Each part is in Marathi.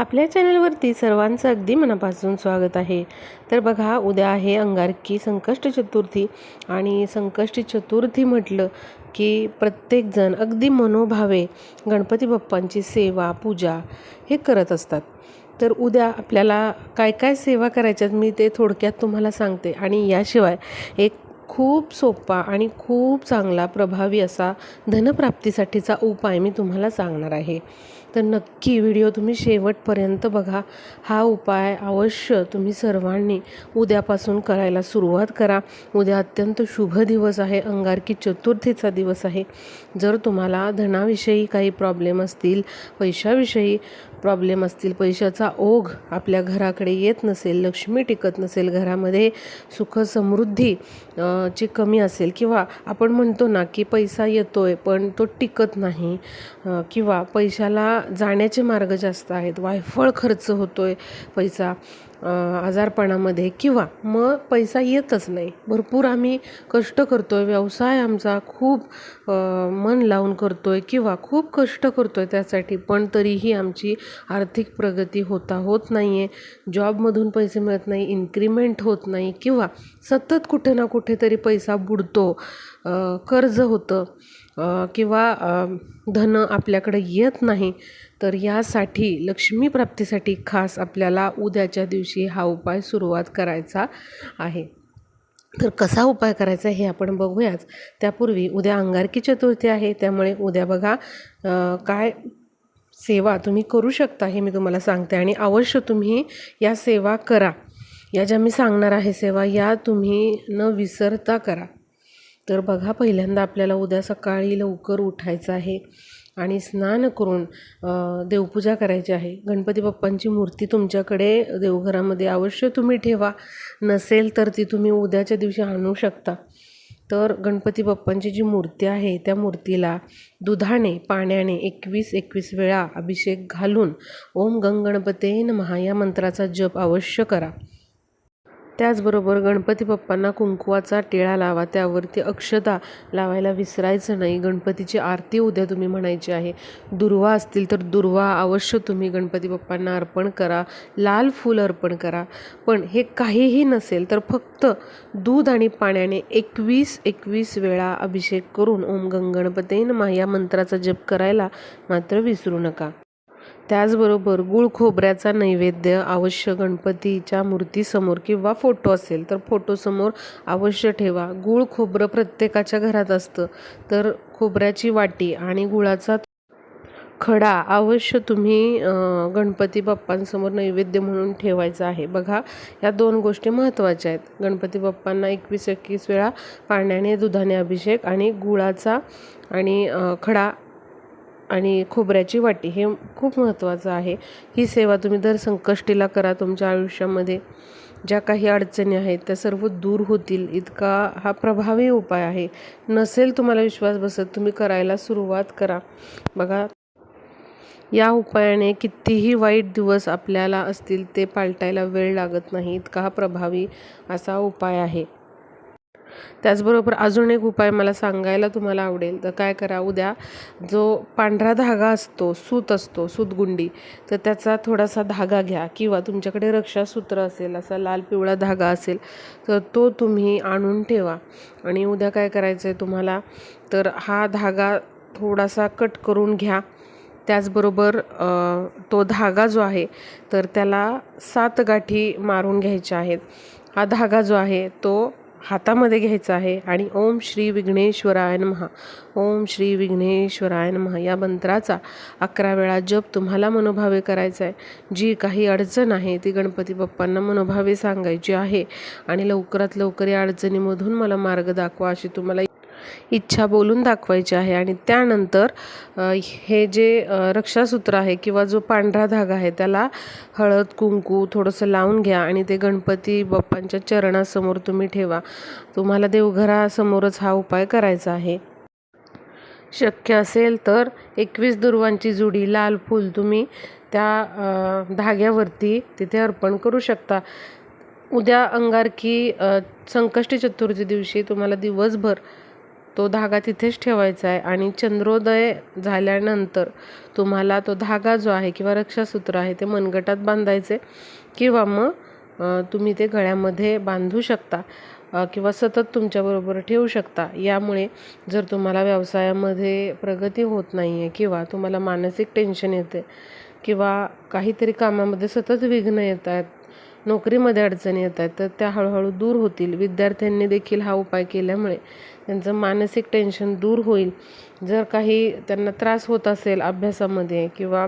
आपल्या चॅनलवरती सर्वांचं अगदी मनापासून स्वागत आहे. तर बघा उद्या आहे अंगारकी संकष्ट चतुर्थी आणि संकष्टी चतुर्थी म्हटलं की प्रत्येकजण अगदी मनोभावे गणपती बाप्पांची सेवा पूजा हे करत असतात. तर उद्या आपल्याला काय काय सेवा करायच्यात मी ते थोडक्यात तुम्हाला सांगते आणि याशिवाय एक खूप सोपा आणि खूप चांगला प्रभावी असा धनप्राप्तीसाठीचा उपाय मी तुम्हाला सांगणार आहे. तर नक्की व्हिडिओ तुम्ही शेवटपर्यंत बघा. हा उपाय अवश्य तुम्ही सर्वांनी उद्यापासून करायला सुरुवात करा. उद्या अत्यंत शुभ दिवस आहे. अंगारकी चतुर्थीचा दिवस आहे. जर तुम्हाला धनाविषयी काही प्रॉब्लेम असतील पैशाविषयी प्रॉब्लेम असतील पैशाचा ओघ आपल्या घराकडे येत नसेल लक्ष्मी टिकत नसेल घरामध्ये सुख समृद्धी ची कमी असेल किंवा आपण म्हणतो ना की पैसा येतोय पण तो टिकत नाही किंवा पैशाला जाण्याचे मार्ग जास्त आहेत. वायफळ खर्च होतो आहे पैसा आजारपणामध्ये किंवा मग पैसा येतच नाही. भरपूर आम्ही कष्ट करतो आहे व्यवसाय आमचा खूप मन लावून करतो आहे किंवा खूप कष्ट करतो आहे त्यासाठी. पण तरीही आमची आर्थिक प्रगती होता होत नाही आहे जॉबमधून पैसे मिळत नाही इन्क्रीमेंट होत नाही किंवा सतत कुठे ना कुठेतरी पैसा बुडतो कर्ज होतं. किंवा धन आपल्याकडे येत नाही तर यासाठी लक्ष्मी प्राप्तीसाठी खास आपल्याला उद्याच्या दिवशी हा उपाय सुरुवात करायचा आहे. तर कसा उपाय करायचा हे आपण बघूयाच. त्यापूर्वी उद्या अंगारकी चतुर्थी आहे त्यामुळे उद्या बघा काय सेवा तुम्ही करू शकता हे मी तुम्हाला सांगते आणि अवश्य तुम्ही या सेवा करा. या ज्या मी सांगणार आहे सेवा या तुम्ही न विसरता करा. तर बघा पहिल्यांदा आपल्याला उद्या सकाळी लवकर उठायचं आहे आणि स्नान करून देवपूजा करायची आहे. गणपती बाप्पांची मूर्ती तुमच्याकडे देवघरामध्ये अवश्य तुम्ही ठेवा. नसेल तर ती तुम्ही उद्याच्या दिवशी आणू शकता. तर गणपती बाप्पांची जी मूर्ती आहे त्या मूर्तीला दुधाने पाण्याने एकवीस एकवीस वेळा अभिषेक घालून ओम गंग गणपते नमः या मंत्राचा जप अवश्य करा. त्याचबरोबर गणपती बाप्पांना कुंकवाचा टिळा लावा त्यावरती अक्षता लावायला विसरायचं नाही. गणपतीची आरती उद्या तुम्ही म्हणायची आहे. दुर्वा असतील तर दुर्वा अवश्य तुम्ही गणपती बाप्पांना अर्पण करा. लाल फूल अर्पण करा. पण हे काहीही नसेल तर फक्त दूध आणि पाण्याने एकवीस एकवीस वेळा अभिषेक करून ओम गंग माया मंत्राचा जप करायला मात्र विसरू नका. त्याचबरोबर गुळ खोबऱ्याचा नैवेद्य अवश्य गणपतीच्या मूर्तीसमोर किंवा फोटो असेल तर फोटोसमोर अवश्य ठेवा. गुळ खोबरं प्रत्येकाच्या घरात असतं. तर खोबऱ्याची वाटी आणि गुळाचा खडा अवश्य तुम्ही गणपती बाप्पांसमोर नैवेद्य म्हणून ठेवायचा आहे. बघा या दोन गोष्टी महत्त्वाच्या आहेत. गणपती बाप्पांना एकवीस एकवीस वेळा पाण्याने दुधाने अभिषेक आणि गुळाचा आणि खडा आणि खोबऱ्याची वाटी हे खूप महत्त्वाचं आहे. ही सेवा तुम्ही दर संकष्टीला करा तुमच्या आयुष्यामध्ये. ज्या काही अडचणी आहेत त्या सर्व दूर होतील. इतका हा प्रभावी उपाय आहे. नसेल तुम्हाला विश्वास बसत तुम्ही करायला सुरुवात करा. बघा या उपायाने कितीही वाईट दिवस आपल्याला असतील ते पालटायला वेळ लागत नाही. इतका हा प्रभावी असा उपाय आहे. त्याचबरोबर अजून एक उपाय मला सांगायला तुम्हाला आवडेल. तर काय करा उद्या जो पांढरा धागा असतो सूत असतो सूतगुंडी तर त्याचा थोडासा धागा घ्या. किंवा तुमच्याकडे रक्षासूत्र असेल असा लाल पिवळा धागा असेल तर तो तुम्ही आणून ठेवा. आणि उद्या काय करायचं आहे तुम्हाला तर हा धागा थोडासा कट करून घ्या. त्याचबरोबर तो धागा जो आहे तर त्याला सात गाठी मारून घ्यायच्या आहेत. हा धागा जो आहे तो हातामध्ये घ्यायचं आहे आणि ओम श्री विघ्नेश्वराय महा ओम श्री विघ्नेश्वराय महा या मंत्राचा अकरा वेळा जप तुम्हाला मनोभावे करायचा आहे. जी काही अडचण आहे ती गणपती बाप्पांना मनोभावे सांगायची आहे. आणि लवकरात लवकर या अडचणीमधून मला मार्ग दाखवा अशी तुम्हाला इच्छा बोलून दाखवायची आहे. आणि त्यानंतर हे जे रक्षासूत्र आहे किंवा जो पांढरा धागा आहे त्याला हळद कुंकू थोडंसं लावून घ्या आणि ते गणपती बाप्पांच्या चरणासमोर तुम्ही ठेवा. तुम्हाला देवघरासमोरच हा उपाय करायचा आहे. शक्य असेल तर एकवीस दुर्वांची जुडी लाल फूल तुम्ही त्या धाग्यावरती तिथे अर्पण करू शकता. उद्या अंगारकी संकष्टी चतुर्थी दिवशी तुम्हाला दिवसभर तो धागा तिथेच ठेवायचा आहे आणि चंद्रोदय झाल्यानंतर तुम्हाला तो धागा जो आहे किंवा रक्षासूत्र आहे ते मनगटात बांधायचे किंवा मग तुम्ही ते गळ्यामध्ये बांधू शकता किंवा सतत तुमच्याबरोबर ठेवू शकता. यामुळे जर तुम्हाला व्यवसायामध्ये प्रगती होत नाही आहे किंवा तुम्हाला मानसिक टेन्शन येते किंवा काहीतरी कामामध्ये सतत विघ्न येत आहेत नोकरीमध्ये अडचणी येत आहेत तर त्या हळूहळू दूर होतील. विद्यार्थ्यांनी देखील हा उपाय केल्यामुळे त्यांचं मानसिक टेन्शन दूर होईल. जर काही त्यांना त्रास होत असेल अभ्यासामध्ये किंवा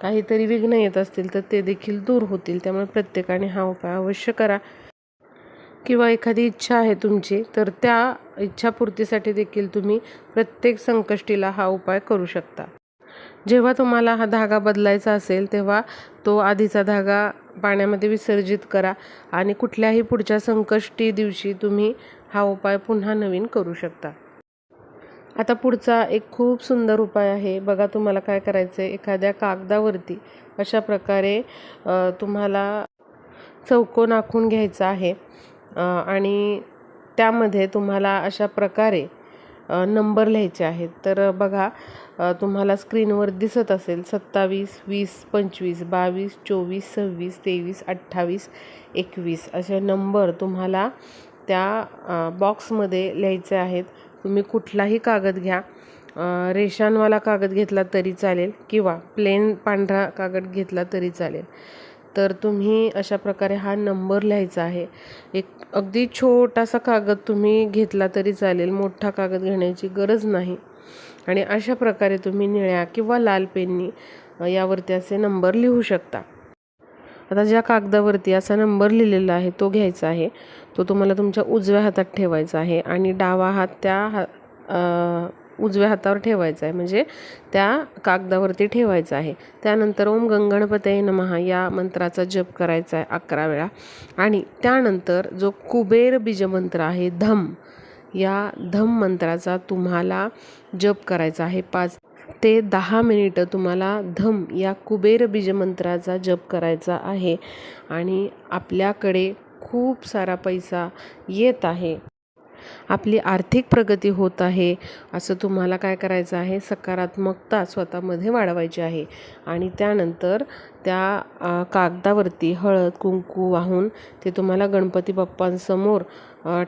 काहीतरी विघ्न येत असतील तर ते देखील दूर होतील. त्यामुळे प्रत्येकाने हा उपाय अवश्य करा. किंवा एखादी इच्छा आहे तुमची तर त्या इच्छापूर्तीसाठी देखील तुम्ही प्रत्येक संकष्टीला हा उपाय करू शकता. जेव्हा तुम्हाला हा धागा बदलायचा असेल तेव्हा तो आधीचा धागा पाण्यामध्ये विसर्जित करा आणि कुठल्याही पुढच्या संकष्टी दिवशी तुम्ही हा उपाय पुन्हा नवीन करू शकता. आता पुढचा एक खूप सुंदर उपाय आहे. बघा तुम्हाला काय करायचं आहे एखाद्या कागदावरती अशा प्रकारे तुम्हाला चौकोन आखून घ्यायचा आहे. आणि त्यामध्ये तुम्हाला अशा प्रकारे नंबर लिहायचे आहेत. तर बघा तुम्हाला स्क्रीनवर दिसत असेल सत्तावीस वीस पंचवीस बावीस चोवीस सव्वीस तेवीस अठ्ठावीस एकवीस असे नंबर तुम्हाला त्या बॉक्समध्ये लिहायचे आहेत. तुम्ही कुठलाही कागद घ्या. रेषांवाला कागद घेतला तरी चालेल किंवा प्लेन पांढरा कागद घेतला तरी चालेल. तर तुम्ही अशा प्रकारे हा नंबर लिहायचा आहे. एक अगदी छोटासा कागद तुम्ही घेतला तरी चालेल मोठा कागद घेण्याची गरज नाही. आणि अशा प्रकारे तुम्ही निळ्या किंवा लाल पेननी यावरती असे नंबर लिहू शकता. आता ज्या कागदावरती असा नंबर लिहिलेला आहे तो घ्यायचा आहे. तो तुम्हाला तुमच्या उजव्या हातात ठेवायचा आहे आणि डावा हात त्या हा उजव्या हातावर ठेवायचा आहे. म्हणजे त्या कागदावरती ठेवायचा आहे. त्यानंतर ओम गंगणपतये नमहा या मंत्राचा जप करायचा आहे अकरा वेळा. आणि त्यानंतर जो कुबेर बीजमंत्र आहे धम या धम मंत्राचा तुम्हाला जप करायचा आहे. पाच ते दहा मिनिटं तुम्हाला धम या कुबेर बीजमंत्राचा जप करायचा आहे. आणि आपल्याकडे खूप सारा पैसा येत आहे. आपली आर्थिक प्रगती होत आहे. असं तुम्हाला काय करायचं आहे? सकारात्मकता स्वतःमध्ये वाढवायची आहे. आणि त्यानंतर त्या कागदावरती हळद कुंकू वाहून ते तुम्हाला गणपती बाप्पांसमोर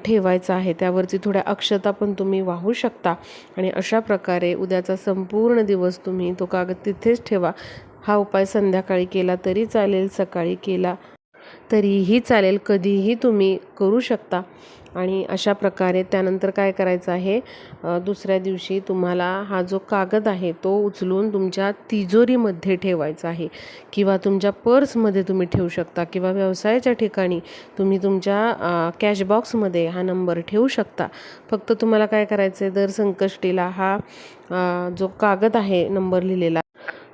ठेवायचं आहे. त्यावरती थोड्या अक्षता पण तुम्ही वाहू शकता. आणि अशा प्रकारे उद्याचा संपूर्ण दिवस तुम्ही तो कागद तिथेच ठेवा. हा उपाय संध्याकाळी केला तरी चालेल सकाळी केला तरीही चालेल. कधीही तुम्ही करू शकता. आणि अशा प्रकारे त्यानंतर काय करायचं आहे? दुसऱ्या दिवशी तुम्हाला हा जो कागद आहे तो उचलून तुमच्या तिजोरीमध्ये ठेवायचा आहे. किंवा तुमच्या पर्समध्ये तुम्ही ठेवू शकता किंवा व्यवसायाच्या ठिकाणी तुम्ही तुमच्या कॅशबॉक्समध्ये हा नंबर ठेवू शकता. फक्त तुम्हाला काय करायचं आहे दर संकष्टीला हा जो कागद आहे नंबर लिहिलेला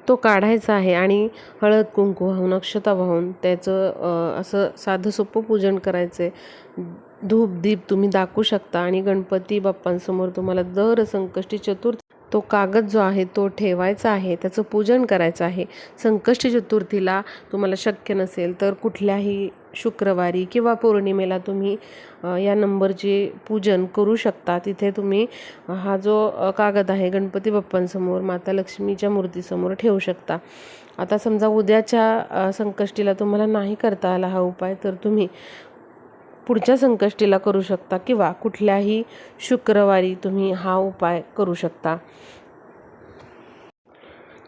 तो काढायचा आहे आणि हळद कुंकू वाहून अक्षता वाहून त्याचं असं साधं सोपं पूजन करायचं आहे धूप दीप तुम्ही दाखवू शकता आणि गणपती बाप्पांसमोर तुम्हाला दर संकष्टी चतुर्थी तो कागद जो आहे तो ठेवायचा आहे त्याचं पूजन करायचं आहे. संकष्टी चतुर्थीला तुम्हाला शक्य नसेल तर कुठल्याही शुक्रवारी किंवा पौर्णिमेला तुम्ही या नंबरचे पूजन करू शकता. तिथे तुम्ही हा जो कागद आहे गणपती बाप्पांसमोर माता लक्ष्मीच्या मूर्तीसमोर ठेवू शकता. आता समजा उद्याच्या संकष्टीला तुम्हाला नाही करता आला हा उपाय तर तुम्ही पुढच्या संकष्टीला करू शकता किंवा कुठल्याही शुक्रवारी तुम्ही हा उपाय करू शकता.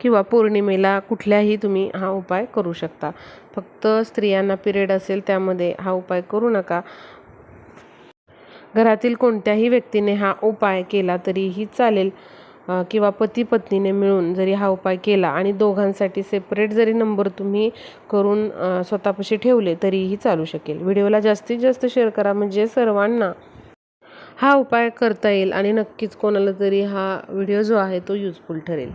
किंवा पौर्णिमेला कुठल्याही तुम्ही हा उपाय करू शकता. फक्त स्त्रियांना पिरियड असेल त्यामध्ये हा उपाय करू नका. घरातील कोणत्याही व्यक्तीने हा उपाय केला तरीही चालेल. किंवा पती पत्नीने मिळून जरी हा उपाय केला आणि दोघांसाठी सेपरेट जरी नंबर तुम्ही करून स्वतःपाशी ठेवले तरीही चालू शकेल. व्हिडिओला जास्तीत जास्त शेअर करा म्हणजे सर्वांना हा उपाय करता येईल आणि नक्कीच कोणाला तरी हा व्हिडिओ जो आहे तो युजफुल ठरेल.